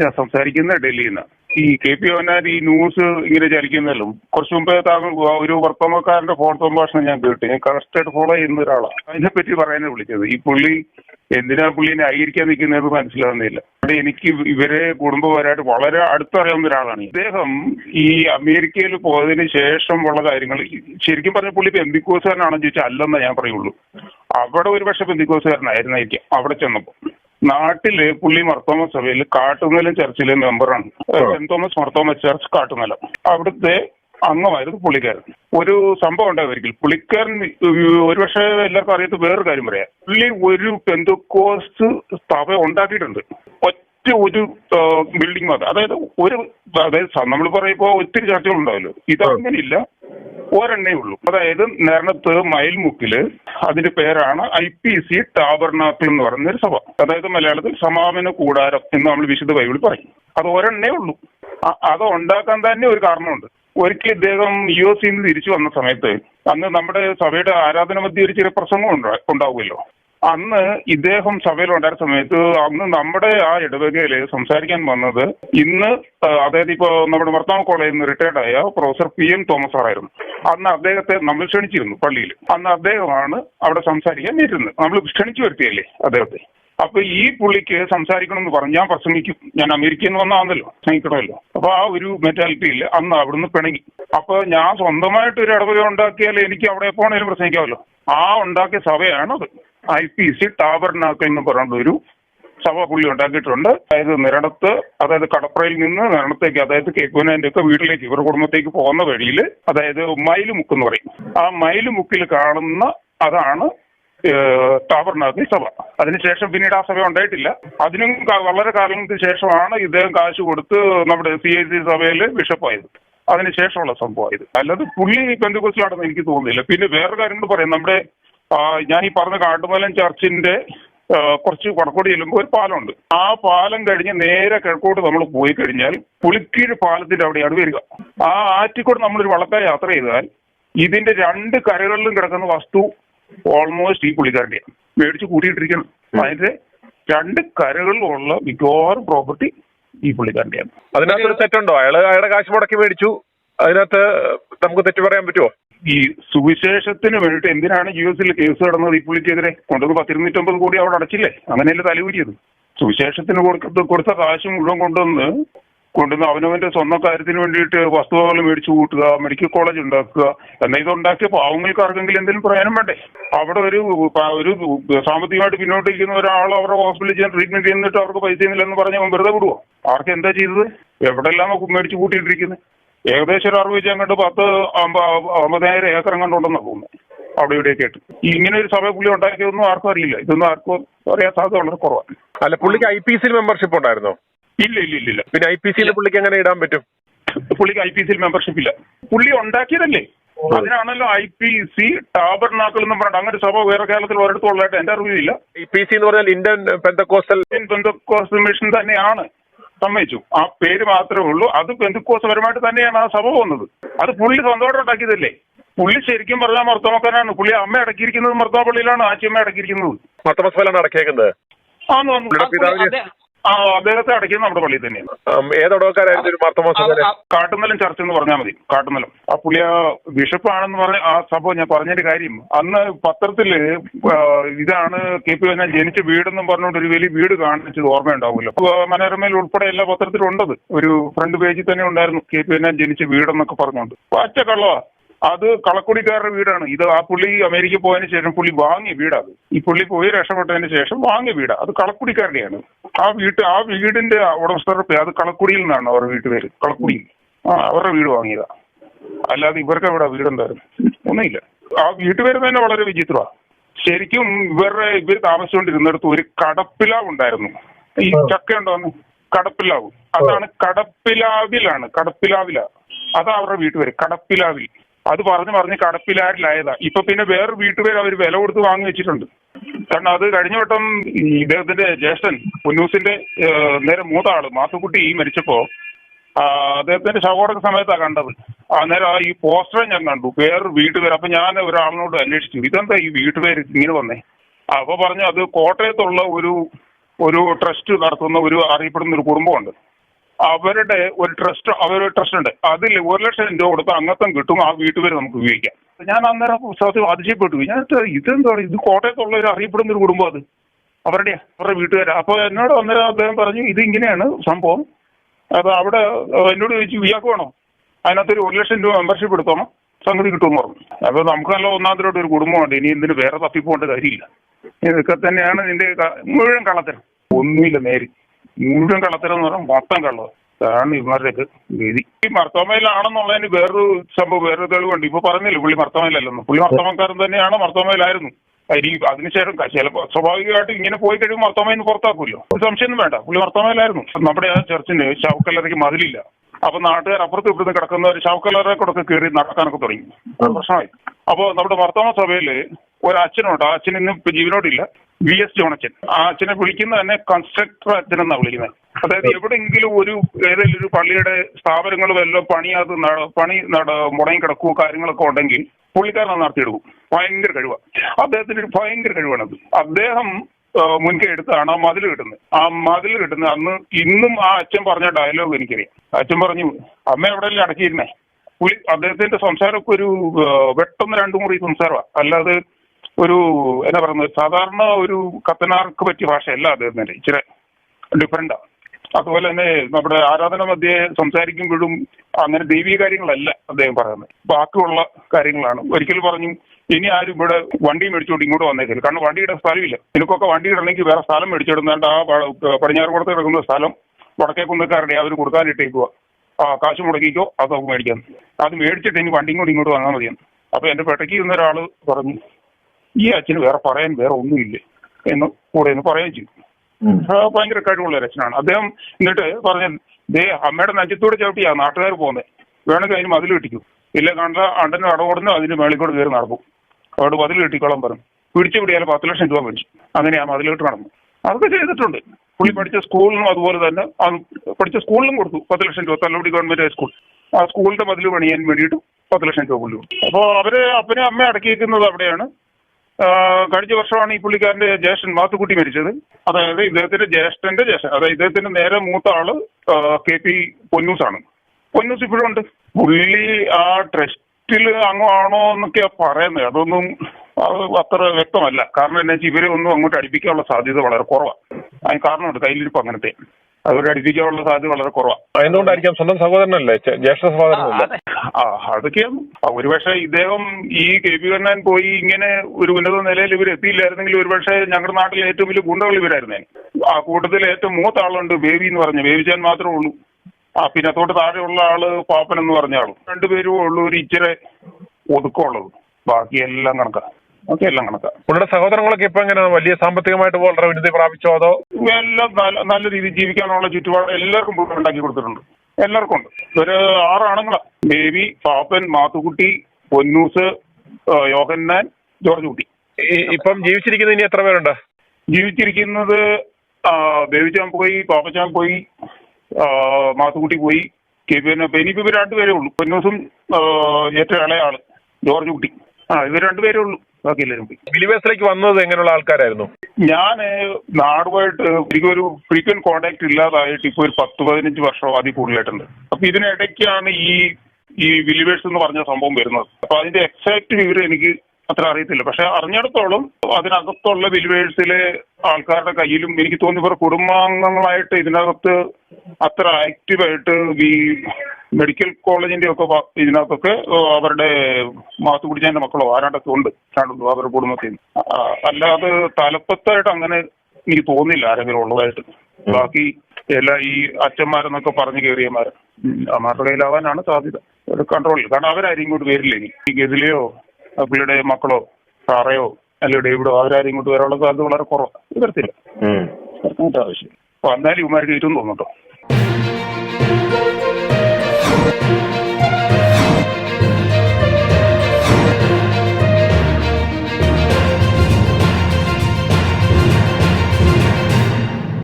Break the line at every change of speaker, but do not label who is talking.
ഞാൻ സംസാരിക്കുന്നത് ഡൽഹിയിൽ നിന്ന് ഈ കെ പി ഓനാർ ഈ ന്യൂസ് ഇങ്ങനെ ചലിക്കുന്നല്ലോ കുറച്ചു മുമ്പേ താങ്കൾ ഒരു വർത്തമാനക്കാരന്റെ ഫോൺ സംഭാഷണം ഞാൻ കേട്ടു. ഞാൻ കറക്റ്റായിട്ട് ഫോളോ ചെയ്യുന്ന ഒരാളാണ്. അതിനെപ്പറ്റി പറയാനാണ് വിളിച്ചത്. ഈ പുള്ളി എന്തിനാ പുള്ളിനെ ആയിരിക്കാൻ നിൽക്കുന്നത് മനസ്സിലാവുന്നില്ല. അവിടെ എനിക്ക് ഇവരെ കുടുംബപരമായിട്ട് വളരെ അടുത്തറിയാവുന്ന ഒരാളാണ്. ഇദ്ദേഹം ഈ അമേരിക്കയിൽ പോയതിന് ശേഷം ഉള്ള കാര്യങ്ങൾ ശരിക്കും പറഞ്ഞ പുള്ളി ഇപ്പൊ എന്തിക്കോസുകാരനാണെന്ന് ചോദിച്ചാൽ അല്ലെന്നേ ഞാൻ പറയുള്ളൂ. അവിടെ ഒരു പക്ഷെ പെന്തിക്കോസുകാരനായിരുന്നായിരിക്കാം. അവിടെ ചെന്നപ്പോൾ. നാട്ടിൽ പുള്ളി മർത്തോമ സഭയിൽ കാട്ടുനിലം ചർച്ചിലെ മെമ്പറാണ്. Saint Thomas Marthoma church Kattunilam അവിടുത്തെ അംഗമായിരുന്നു പുള്ളിക്കാരൻ. ഒരു സംഭവം ഉണ്ടായി ഒരിക്കൽ പുള്ളിക്കാരൻ ഒരുപക്ഷെ എല്ലാവർക്കും അറിയാത്ത വേറൊരു കാര്യം പറയാം. പുള്ളി ഒരു പെന്തുക്കോസ് സ്ഥാപനം ഉണ്ടാക്കിയിട്ടുണ്ട്. ഒറ്റ ഒരു ബിൽഡിംഗ് മാത്രം അതായത് ഒരു അതായത് നമ്മൾ പറയുമ്പോ ഒത്തിരി ചർച്ചകൾ ഉണ്ടാവല്ലോ. ഇതങ്ങനെയില്ല. ഒരെണ്ണേ ഉള്ളൂ. അതായത് നേരണത്ത് മയിൽമുക്കിൽ അതിന്റെ പേരാണ് ഐ പി സി ടാബർനാക്കിൾ എന്ന് പറയുന്ന ഒരു സഭ. അതായത് മലയാളത്തിൽ സമാപന കൂടാരം എന്ന് നമ്മൾ വിശുദ്ധ ബൈബിളിൽ പറയും. അത് ഒരെണ്ണേ ഉള്ളൂ. അത് ഉണ്ടാക്കാൻ തന്നെ ഒരു കാരണമുണ്ട്. ഒരിക്കൽ ഇദ്ദേഹം യു എസ് നിന്ന് തിരിച്ചു വന്ന സമയത്ത് അന്ന് നമ്മുടെ സഭയുടെ ആരാധന മധ്യ ഒരു ചെറിയ പ്രസംഗം ഉണ്ടാ- ഉണ്ടാവുമല്ലോ. അന്ന് ഇദ്ദേഹം സഭയിൽ ഉണ്ടായിരുന്ന സമയത്ത് അന്ന് നമ്മുടെ ആ ഇടവകയിൽ സംസാരിക്കാൻ വന്നത് ഇന്ന് അതായത് ഇപ്പോ നമ്മുടെ വർത്തമാന കോളേജിൽ നിന്ന് റിട്ടയർഡ് ആയ പ്രൊഫസർ പി എം തോമസ് സാറായിരുന്നു അന്ന് അദ്ദേഹത്തെ നമ്മൾ ക്ഷണിച്ചിരുന്നു പള്ളിയിൽ അന്ന് അദ്ദേഹമാണ് അവിടെ സംസാരിക്കാൻ ഇരുന്നത് നമ്മൾ ക്ഷണിച്ചു വരുത്തിയല്ലേ അദ്ദേഹത്തെ. അപ്പൊ ഈ പുള്ളിക്ക് സംസാരിക്കണം എന്ന് പറഞ്ഞ്. ഞാൻ പ്രസംഗിക്കും. ഞാൻ അമേരിക്കയിൽ നിന്ന് വന്നാണല്ലോ പ്രസംഗിക്കണമല്ലോ അപ്പൊ ആ ഒരു മെറ്റാലിറ്റിയിൽ അന്ന് അവിടുന്ന് പിണങ്ങി. അപ്പൊ ഞാൻ സ്വന്തമായിട്ട് ഒരു ഇടവക ഉണ്ടാക്കിയാൽ എനിക്ക് അവിടെ എപ്പോഴേലും പ്രസംഗിക്കാമല്ലോ. ആ ഉണ്ടാക്കിയ സഭയാണത്. ഐ പി സി ടാബർനാക്ക എന്ന് പറയുന്ന ഒരു സഭ പുള്ളി ഉണ്ടാക്കിയിട്ടുണ്ട്. അതായത് നിരണത്ത് അതായത് കടപ്പുറയിൽ നിന്ന് നിരണത്തേക്ക് അതായത് കേക്കുവിനെ ഒക്കെ വീട്ടിലേക്ക് ഇവരുടെ കുടുംബത്തേക്ക് പോകുന്ന വഴിയിൽ അതായത് മയിലുമുക്ക് എന്ന് പറയും. ആ മയിലുമുക്കിൽ കാണുന്ന അതാണ് ടാബർനാക്കി സഭ. അതിനുശേഷം പിന്നീട് ആ സഭ ഉണ്ടായിട്ടില്ല. അതിനും വളരെ കാലങ്ങൾക്ക് ശേഷമാണ് ഇദ്ദേഹം കാശ് കൊടുത്ത് നമ്മുടെ സി ഐ സി സഭയിൽ ബിഷപ്പായത്. അതിനുശേഷമുള്ള സംഭവം ഇത് അല്ലാതെ പുള്ളി ബന്ധുക്കോസിലാണെന്ന് എനിക്ക് തോന്നുന്നില്ല. പിന്നെ വേറെ കാര്യം കൂടി പറയാം. നമ്മുടെ ഞാൻ ഈ പറഞ്ഞ കാട്ടുമലൻ ചർച്ചിന്റെ കുറച്ച് വടക്കോട് ചെല്ലുമ്പോൾ ഒരു പാലമുണ്ട്. ആ പാലം കഴിഞ്ഞ് നേരെ കിഴക്കോട്ട് നമ്മൾ പോയി കഴിഞ്ഞാൽ പുളിക്കീഴ് പാലത്തിന്റെ അവിടെയാണ് വരിക. ആ ആറ്റിക്കൂടെ നമ്മളൊരു വള്ളക്കാർ യാത്ര ചെയ്താൽ ഇതിന്റെ രണ്ട് കരകളിലും കിടക്കുന്ന വസ്തു ഓൾമോസ്റ്റ് ഈ പുള്ളിക്കാരന്റെയാണ് മേടിച്ച് കൂട്ടിയിട്ടിരിക്കണം. അതിന്റെ രണ്ട് കരകളിലുള്ള മിക്കവാറും പ്രോപ്പർട്ടി ഈ പുള്ളിക്കാരന്റെയാണ്
അതിനകത്തൊരു തെറ്റുണ്ടോ? അയാൾ അയാളുടെ കാശ് മുടക്കി മേടിച്ചു. അതിനകത്ത് നമുക്ക് തെറ്റ് പറയാൻ പറ്റുമോ
ഈ സുവിശേഷത്തിന് വേണ്ടിട്ട് എന്തിനാണ് യു എസിൽ കേസ് നടന്നത് ഈ പുള്ളിക്കെതിരെ കൊണ്ടുവന്ന് പത്തിരുന്നൂറ്റമ്പത് കോടി അവിടെ അടച്ചില്ലേ? അങ്ങനെയല്ലേ തലയൂരിയത്? സുവിശേഷത്തിന് കൊടുത്ത കൊടുത്ത കാശ് മുഴുവൻ കൊണ്ടുവന്ന് കൊണ്ടുവന്ന് അവനവന്റെ സ്വന്തം കാര്യത്തിന് വേണ്ടിയിട്ട് വസ്തുവകൾ മേടിച്ചു കൂട്ടുക മെഡിക്കൽ കോളേജ് ഉണ്ടാക്കുക എന്നാ ഇതുണ്ടാക്കിയ പാവങ്ങൾക്ക് ആർക്കെങ്കിലും എന്തെങ്കിലും പ്രയോജനം വേണ്ടേ? അവിടെ ഒരു ഒരു സാമ്പത്തികമായിട്ട് പിന്നോട്ടിരിക്കുന്ന ഒരാൾ അവരുടെ ഹോസ്പിറ്റലിൽ ചെയ്യാൻ ട്രീറ്റ്മെന്റ് ചെയ്യുന്നിട്ട് അവർക്ക് പൈസ പറഞ്ഞാൽ അവൻ വെറുതെ വിടുവോ? ആർക്ക് എന്താ ചെയ്തത്? എവിടെല്ലാം മേടിച്ചു കൂട്ടിയിട്ടിരിക്കുന്നത് ഏകദേശം ഒരു അറുപത് കണ്ട് പത്ത് അമ്പ- അമ്പതിനായിരം ഏക്കർ കണ്ടുണ്ടെന്നാണ് തോന്നുന്നത്. അവിടെ ഇവിടെയൊക്കെ ആയിട്ട്. ഇങ്ങനെ ഒരു സഭ പുള്ളി ഉണ്ടാക്കിയതൊന്നും ആർക്കും അറിയില്ല. ഇതൊന്നും ആർക്കും അറിയാൻ സാധ്യത വളരെ കുറവാണ്.
അല്ല പുള്ളിക്ക് ഐ പി സിയിൽ മെമ്പർഷിപ്പ് ഉണ്ടായിരുന്നോ?
ഇല്ല ഇല്ല ഇല്ല ഇല്ല.
പിന്നെ ഐ പി സിയിൽ പുള്ളിക്ക് എങ്ങനെ ഇടാൻ പറ്റും?
പുള്ളിക്ക് ഐ പി സിയിൽ മെമ്പർഷിപ്പ് ഇല്ല. പുള്ളി ഉണ്ടാക്കിയതല്ലേ? അതിനാണല്ലോ I P C tabernacle എന്ന് പറഞ്ഞിട്ട് അങ്ങനെ ഒരു സഭ വേറെ കേരളത്തിൽ ഒരിടത്തുള്ളതായിട്ട് എന്റെ അറിവില്ല
ഐ പി സി എന്ന് പറഞ്ഞാൽ ഇന്ത്യൻ പെന്തക്കോസ്റ്റൽ
പെന്തക്കോസ്റ്റൽ മിഷൻ തന്നെയാണ്. സമ്മതിച്ചു. ആ പേര് മാത്രമേ ഉള്ളൂ. അത് ബന്ധുക്കോസപരമായിട്ട് പരമായിട്ട് തന്നെയാണ് ആ സഭ വന്നത് അത് പുള്ളി സ്വന്തമായിട്ട് ഉണ്ടാക്കിയതല്ലേ പുള്ളി ശരിക്കും പറഞ്ഞാൽ മർത്തോമക്കാരനാണ്. പുള്ളി അമ്മ അടക്കിയിരിക്കുന്നത് മർത്തോമ പള്ളിയിലാണ് ആച്ചിയമ്മ അടക്കിയിരിക്കുന്നത്.
മർത്തമസ്ഫലാണ് അടക്കിയേക്കുന്നത്?
ആ അദ്ദേഹത്തെ അടയ്ക്കുന്നത് നമ്മുടെ പള്ളിയിൽ തന്നെയാണ്.
ഏതടവക്കാരായിരുന്നു ഒരു
ചർച്ച എന്ന് പറഞ്ഞാൽ മതി കാട്ടുന്നലം. ആ പുള്ളി ആ ബിഷപ്പാണെന്ന് പറഞ്ഞ ആ സംഭവം ഞാൻ പറഞ്ഞൊരു കാര്യം. അന്ന് പത്രത്തിൽ ഇതാണ് കെ പി ഞാൻ ജനിച്ച വീടെന്നും പറഞ്ഞുകൊണ്ട് ഒരു വലിയ വീട് കാണിച്ചത് ഓർമ്മയുണ്ടാവുമല്ലോ. മനോരമയിൽ ഉൾപ്പെടെ എല്ലാ പത്രത്തിലും ഉണ്ടത്. ഒരു ഫ്രണ്ട് പേജിൽ തന്നെ ഉണ്ടായിരുന്നു കെ പി ഞാൻ ജനിച്ച വീടെന്നൊക്കെ പറഞ്ഞുകൊണ്ട്. പച്ച കള്ളവാ അത് കളക്കുടിക്കാരുടെ വീടാണ്. ഇത് ആ പുള്ളി അമേരിക്ക പോയതിനു ശേഷം പുള്ളി വാങ്ങിയ വീടാണ് ഈ പുള്ളി പോയി രക്ഷപ്പെട്ടതിന് ശേഷം വാങ്ങിയ വീടാ. അത് കളക്കുടിക്കാരുടെയാണ്. ആ വീട്ട് ആ വീടിന്റെ ഉടമസ്ഥരുടെ പേര് അത് കളക്കുടിയിൽ നിന്നാണ് അവരുടെ വീട്ടുപേര് കളക്കുടിയിൽ ആ അവരുടെ വീട് വാങ്ങിയതാ. അല്ലാതെ ഇവർക്ക് എവിടെ വീടുണ്ടായിരുന്നു ഒന്നുമില്ല. ആ വീട്ടുപേര് തന്നെ വളരെ വിചിത്രമാണ് ശരിക്കും ഇവരുടെ ഇവർ താമസിച്ചുകൊണ്ടിരുന്നിടത്ത് ഒരു കടപ്പിലാവ് ഉണ്ടായിരുന്നു. ഈ ചക്ക ഉണ്ടോന്ന് കടപ്പിലാവ്. അതാണ് കടപ്പിലാവിലാണ് കടപ്പിലാവില. അതാ അവരുടെ വീട്ടുപേര് കടപ്പിലാവിൽ. അത് പറഞ്ഞു പറഞ്ഞ് കടപ്പിലാരിലായതാ. ഇപ്പൊ പിന്നെ വേറെ വീട്ടുപേര് അവർ വില കൊടുത്ത് വാങ്ങി വെച്ചിട്ടുണ്ട്. കാരണം അത് കഴിഞ്ഞ വട്ടം ഇദ്ദേഹത്തിന്റെ ജ്യേഷ്ഠൻ പുന്നൂസിന്റെ നേരെ മൂത്ത ആൾ മാത്തുക്കുട്ടി മരിച്ചപ്പോ അദ്ദേഹത്തിന്റെ ശവോടക സമയത്താണ് കണ്ടത്. അന്നേരം ആ ഈ പോസ്റ്റർ ഞാൻ കണ്ടു. വേറെ വീട്ടുപേര് അപ്പൊ ഞാൻ ഒരാളിനോട് അന്വേഷിച്ചു ഇതെന്താ ഈ വീട്ടുപേര് ഇങ്ങനെ വന്നേ? അപ്പൊ പറഞ്ഞു അത് കോട്ടയത്തുള്ള ഒരു ഒരു ട്രസ്റ്റ് നടത്തുന്ന ഒരു അറിയപ്പെടുന്ന ഒരു കുടുംബമുണ്ട്. അവരുടെ ഒരു ട്രസ്റ്റ് അവരൊരു ട്രസ്റ്റ് ഉണ്ട്. അതിൽ ഒരു ലക്ഷം രൂപ കൊടുത്താൽ അംഗത്വം കിട്ടും ആ വീട്ടുപേര് നമുക്ക് ഉപയോഗിക്കാം. ഞാൻ അന്നേരം പുസ്തകത്തിൽ അതിശയപ്പെട്ടു ഞാൻ ഇതെന്താ പറയുക? ഇത് കോട്ടയത്തുള്ളവർ അറിയപ്പെടുന്ന ഒരു കുടുംബം അത്. അവരുടെ അവരുടെ വീട്ടുകാരാ. അപ്പൊ എന്നോട് അന്നേരം അദ്ദേഹം പറഞ്ഞു ഇത് ഇങ്ങനെയാണ് സംഭവം. അത് അവിടെ എന്നോട് ചോദിച്ചു ഇയാൾക്ക് വേണോ? അതിനകത്തൊരു ഒരു ലക്ഷം രൂപ മെമ്പർഷിപ്പ് എടുത്തോണം സംഗതി കിട്ടുമെന്ന് പറഞ്ഞു. അപ്പൊ നമുക്ക് നല്ല ഒന്നാമതിലോട്ട് ഒരു കുടുംബമുണ്ട്. ഇനി ഇതിന് വേറെ തപ്പിപ്പോണ്ട കാര്യമില്ല. ഇതൊക്കെ തന്നെയാണ് ഇതിന്റെ മുഴുവൻ കള്ളത്തരം. ഒന്നുമില്ല നേരി. മുഴുവൻ കള്ളത്തരം എന്ന് പറഞ്ഞാൽ മൊത്തം കള്ളത് അതാണ് ഇവരുടെയൊക്കെ ഗതി ഈ മർത്തോമയിലാണെന്നുള്ളതിന് വേറൊരു സംഭവം വേറൊരു തെളിവുണ്ട് ഇപ്പൊ പറഞ്ഞില്ല പുള്ളി മർത്തോമയിലല്ലെന്ന്. പുള്ളി മർത്തോമക്കാരൻ തന്നെയാണ് മർത്തോമയിലായിരുന്നു. ഈ അതിനുശേഷം ചിലപ്പോ സ്വാഭാവികമായിട്ട് ഇങ്ങനെ പോയി കഴിയുമ്പോൾ മർത്തോമയിൽ ഒരു സംശയമൊന്നും വേണ്ട. പുള്ളി മർത്തോമയിലായിരുന്നു. നമ്മുടെ ആ ചർച്ചിന് ശവക്കല്ലറയ്ക്ക് മതിലില്ല. അപ്പൊ നാട്ടുകാർ അപ്പുറത്ത് ഇപ്പുറത്ത് കിടക്കുന്നവർ ഒരു ശവക്കല്ലറെ കൂടെ കയറി നടക്കാനൊക്കെ തുടങ്ങി. പ്രശ്നമായി. അപ്പൊ നമ്മുടെ വർത്തമാന സഭയിൽ ഒരു അച്ഛനുണ്ട് ആ അച്ഛൻ ഇന്ന് ഇപ്പൊ ജീവനോടില്ല. V S ജോണച്ചൻ. ആ അച്ഛനെ വിളിക്കുന്ന തന്നെ കൺസ്ട്രക്ടർ അച്ഛൻ എന്നാണ് വിളിക്കുന്നത്. അതായത് എവിടെയെങ്കിലും ഒരു ഏതെങ്കിലും ഒരു പള്ളിയുടെ സ്ഥാപനങ്ങൾ വല്ലതും പണിയാത്ത പണി നട മുടങ്ങി കിടക്കുകയോ കാര്യങ്ങളൊക്കെ ഉണ്ടെങ്കിൽ പുള്ളിക്കാരൻ നടത്തിയെടുക്കും. ഭയങ്കര കഴിവാണ് അദ്ദേഹത്തിന് ഒരു ഭയങ്കര കഴിവാണത് അദ്ദേഹം മുൻകൈ എടുത്താണ് ആ മതിൽ കിട്ടുന്നത്. ആ മതിൽ കിട്ടുന്നത് അന്ന് ഇന്നും ആ അച്ഛൻ പറഞ്ഞ ഡയലോഗ് എനിക്കറിയാം. അച്ഛൻ പറഞ്ഞു അമ്മ എവിടെയല്ലേ അടക്കിയിരുന്നേ? പുള്ളി അദ്ദേഹത്തിന്റെ സംസാരമൊക്കെ ഒരു വെട്ടൊന്ന് രണ്ടു മുറി സംസാരമാണ് അല്ലാതെ ഒരു എന്നാ പറയുന്നത് സാധാരണ ഒരു കത്തനാർക്ക് പറ്റിയ ഭാഷയല്ല അദ്ദേഹത്തിന്റെ ഇച്ചിരി ഡിഫറെന്റാ അതുപോലെ തന്നെ നമ്മുടെ ആരാധന മധ്യേ സംസാരിക്കുമ്പോഴും അങ്ങനെ ദൈവീ കാര്യങ്ങളല്ല അദ്ദേഹം പറയുന്നത്. ബാക്കിയുള്ള കാര്യങ്ങളാണ്. ഒരിക്കൽ പറഞ്ഞു ഇനി ആരും ഇവിടെ വണ്ടി മേടിച്ചോണ്ട് ഇങ്ങോട്ട് വന്നേക്കില്ല കാരണം വണ്ടിയുടെ സ്ഥലമില്ല. നിനക്കൊക്കെ വണ്ടി ഇടണമെങ്കിൽ വേറെ സ്ഥലം മേടിച്ചിടുന്നുണ്ട് ആ പ- പടിഞ്ഞാറുകുളത്ത് കിടക്കുന്ന സ്ഥലം വടക്കേ കുന്നക്കാരുടെ അവർ കൊടുക്കാനിട്ടേക്കുക ആ കാശ് മുടക്കിക്കോ അത് നമുക്ക് മേടിക്കാം. അത് മേടിച്ചിട്ട് ഇനി വണ്ടി കൂടി ഇങ്ങോട്ട് വന്നാൽ മതിയെന്ന് അപ്പൊ എന്റെ പെട്ടയ്ക്ക് ഇന്ന് ഒരാൾ പറഞ്ഞു ഈ അച്ഛന് വേറെ പറയാൻ വേറെ ഒന്നുമില്ല എന്ന് കൂടെ എന്ന് പറയുകയും ചെയ്തു. ആ, ഭയങ്കര കഴിവുള്ള ഒരു അച്ഛനാണ്. അദ്ദേഹം എന്നിട്ട് പറഞ്ഞ ദേ അമ്മയുടെ നെഞ്ചത്തൂടെ ചവിട്ടിയാ നാട്ടുകാർ പോകുന്നത് വേണമെങ്കിൽ അതിന് മതിൽ കിട്ടിക്കും. ഇല്ല കണ്ട അണ്ടന് അടവോടുന്നു അതിന് മേളിക്കൂടെ കൂടെ കയറി നടക്കും അവിടെ മതിൽ കെട്ടിക്കോളാൻ പറഞ്ഞു. പിടിച്ചു പിടിയാൽ പത്ത് ലക്ഷം രൂപ മേടിച്ചു. അങ്ങനെ ആ മതിലിട്ട് നടന്നു. അതൊക്കെ ചെയ്തിട്ടുണ്ട്. പുള്ളി പഠിച്ച സ്കൂളിനും അതുപോലെ തന്നെ പഠിച്ച സ്കൂളിലും കൊടുത്തു പത്ത് ലക്ഷം രൂപ തല്ലോടി ഗവൺമെന്റ് ഹൈസ്കൂൾ ആ സ്കൂളിന്റെ മതിൽ പണിയാൻ വേണ്ടിയിട്ട് പത്ത് ലക്ഷം രൂപ പുള്ളി കൊടുത്തു. അപ്പോൾ അവർ അപ്പനെ അമ്മ അടക്കിയിരിക്കുന്നത് അവിടെയാണ്. കഴിഞ്ഞ വർഷമാണ് ഈ പുള്ളിക്കാരന്റെ ജ്യേഷ്ഠൻ മാത്തുക്കുട്ടി മരിച്ചത്. അതായത് ഇദ്ദേഹത്തിന്റെ ജ്യേഷ്ഠന്റെ ജ്യേഷ്ഠൻ അതായത് ഇദ്ദേഹത്തിന്റെ നേരെ മൂത്ത ആൾ കെ പി പൊന്നൂസ് ആണ് പൊന്നൂസ് ഇപ്പോഴും ഉണ്ട്. പുള്ളി ആ ട്രസ്റ്റിൽ അംഗമാണോ എന്നൊക്കെയാ പറയുന്നത്. അതൊന്നും അത് അത്ര വ്യക്തമല്ല. കാരണം എന്താ വെച്ചാൽ ഇവരെ ഒന്നും അങ്ങോട്ട് അടുപ്പിക്കാനുള്ള സാധ്യത വളരെ കുറവാണ് അതിന് കാരണമുണ്ട് കയ്യിലിരിപ്പ് അങ്ങനത്തെ. അവരെ അടുപ്പിക്കാനുള്ള സാധ്യത വളരെ കുറവാണ്
എന്തുകൊണ്ടായിരിക്കാം സ്വന്തം സഹോദരനല്ലേ? ജ്യേഷ്ഠ സഹോദരനല്ലേ?
ആ അതൊക്കെയാണ് ഒരുപക്ഷെ ഇദ്ദേഹം ഈ കെ പി കണ്ണൻ പോയി ഇങ്ങനെ ഒരു ഉന്നത നിലയിൽ ഇവർ എത്തിയില്ലായിരുന്നെങ്കിൽ ഒരുപക്ഷെ ഞങ്ങളുടെ നാട്ടിലെ ഏറ്റവും വലിയ ഗുണ്ടകൾ ഇവരായിരുന്നേ. ആ കൂട്ടത്തിൽ ഏറ്റവും മൂത്ത ആളുണ്ട് ബേബി എന്ന് പറഞ്ഞു. ബേബിച്ചാൻ മാത്രമേ ഉള്ളൂ. ആ പിന്നെ തൊട്ട് താഴെയുള്ള ആൾ പാപ്പൻ എന്ന് പറഞ്ഞ ആളും. രണ്ടുപേരും ഉള്ളൂ ഒരു ഇച്ചിരി ഒതുക്കമുള്ളത്. ബാക്കി എല്ലാം ബാക്കി എല്ലാം കണക്കാ.
പുള്ളിയുടെ സഹോദരങ്ങളൊക്കെ ഇപ്പൊ എങ്ങനെ വലിയ സാമ്പത്തികമായിട്ട് വളരെ ഉന്നതി പ്രാപിച്ചോ അതോ?
എല്ലാം നല്ല നല്ല രീതിയിൽ ജീവിക്കാനുള്ള ചുറ്റുപാട് എല്ലാവർക്കും പുള്ളി ഉണ്ടാക്കി കൊടുത്തിട്ടുണ്ട്. എല്ലാവർക്കും ഉണ്ട്. ഒരു ആറ് ആറാണുങ്ങളാ ബേബി പാപ്പൻ മാത്തുക്കുട്ടി പൊന്നൂസ് യോഹന്നാൻ ജോർജ് കുട്ടി.
ഇപ്പം ജീവിച്ചിരിക്കുന്നത് ഇനി എത്ര പേരുണ്ട്?
ജീവിച്ചിരിക്കുന്നത് ബേബിച്ചാൻ പോയി പാപ്പച്ചാൻ പോയി മാത്തുക്കുട്ടി പോയി പിന്നെ ഇനിയിപ്പോ ഇവർ രണ്ടുപേരേ ഉള്ളൂ. പൊന്നൂസും ഏറ്റവും ഇളയ ആൾ ജോർജ് കുട്ടി. ആ ഇവർ രണ്ടുപേരേ ഉള്ളൂ. ബാക്കി എല്ലാവരും പോയി.
ബിലിവേഴ്സിലേക്ക് വന്നത് എങ്ങനെയുള്ള ആൾക്കാരായിരുന്നു?
ഞാൻ നാടുമായിട്ട് എനിക്കൊരു ഫ്രീക്വന്റ് കോണ്ടാക്ട് ഇല്ലാതായിട്ട് ഇപ്പൊ ഒരു പത്ത് പതിനഞ്ച് വർഷം അതിൽ കൂടുതലായിട്ടുണ്ട്. അപ്പൊ ഇതിനിടയ്ക്കാണ് ഈ ഈ വിലിവേഴ്സ് എന്ന് പറഞ്ഞ സംഭവം വരുന്നത്. അപ്പൊ അതിന്റെ എക്സാക്ട് വിവരം എനിക്ക് അത്ര അറിയത്തില്ല. പക്ഷെ അറിഞ്ഞിടത്തോളം അതിനകത്തുള്ള വിലിവേഴ്സിലെ ആൾക്കാരുടെ കയ്യിലും എനിക്ക് തോന്നുന്നു ഇവർ കുടുംബാംഗങ്ങളായിട്ട് ഇതിനകത്ത് അത്ര ആക്റ്റീവായിട്ട് ഈ മെഡിക്കൽ കോളേജിന്റെ ഒക്കെ ഇതിനകത്തൊക്കെ അവരുടെ മാത്തു കുടിച്ചതിന്റെ മക്കളോ ആരാണ്ടൊക്കെ ഉണ്ട്. രണ്ടു അവരുടെ കുടുംബത്തിൽ. അല്ലാതെ തലപ്പത്തായിട്ട് അങ്ങനെ എനിക്ക് തോന്നില്ല ആരെങ്കിലും ഉള്ളതായിട്ട്. ബാക്കി എല്ലാ ഈ അച്ഛന്മാരെന്നൊക്കെ പറഞ്ഞു കയറിയമാര് അവരുടെ കയ്യിലാവാനാണ് സാധ്യത. കൺട്രോളിൽ കാരണം അവരാരും ഇങ്ങോട്ട് വരില്ല ഇനി. ഗതിലെയോ പുള്ളിയുടെ മക്കളോ സാറയോ അല്ലെങ്കിൽ ഡേവിഡോ അവരാരും ഇങ്ങോട്ട് വരാനുള്ള സാധ്യത വളരെ കുറവാണ് വരത്തില്ല. ആവശ്യം അപ്പൊ എന്നാലും ഇവന്മാർക്ക് ഏറ്റവും തോന്നുന്നുണ്ടോ